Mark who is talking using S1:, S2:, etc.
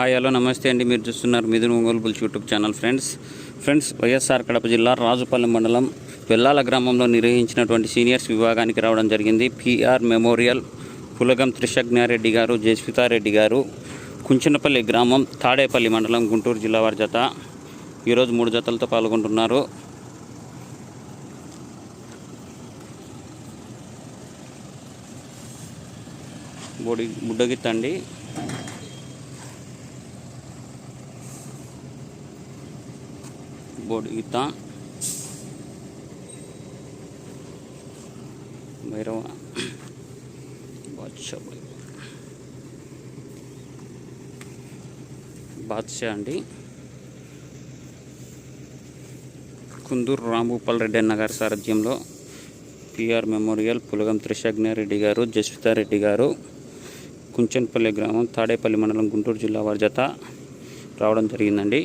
S1: Hi hello నమస్తే అండి. మీరు చూస్తున్నారు Mithun Ongole bulls YouTube channel friends. Friends YSR Kadapa జిల్లా రాజుపల్లి మండలం వెల్లాల గ్రామంలో నిర్వహించినటువంటి సీనియర్స్ విభాగానికి రావడం జరిగింది. పిఆర్ మెమోరియల్ పులగం త్రిశజ్ఞారెడ్డి గారు జస్వితారెడ్డి గారు కుంచనపల్లి గ్రామం తాడేపల్లి మండలం గుంటూరు జిల్లా వారి జత ఈరోజు మూడు జతలతో పాల్గొంటున్నారు. బొడి బుడ్డగిత్తండి. బొడిగిత భైరవ బాద్షా బాద్షా అండి. కుందూరు రాంభూపాల్ రెడ్డి అన్న గారి సారథ్యంలో పిఆర్ మెమోరియల్ పులగం త్రిశజ్ఞారెడ్డి గారు జస్వితారెడ్డి గారు కుంచన్పల్లి గ్రామం తాడేపల్లి మండలం గుంటూరు జిల్లా వారి జత రావడం జరిగిందండి.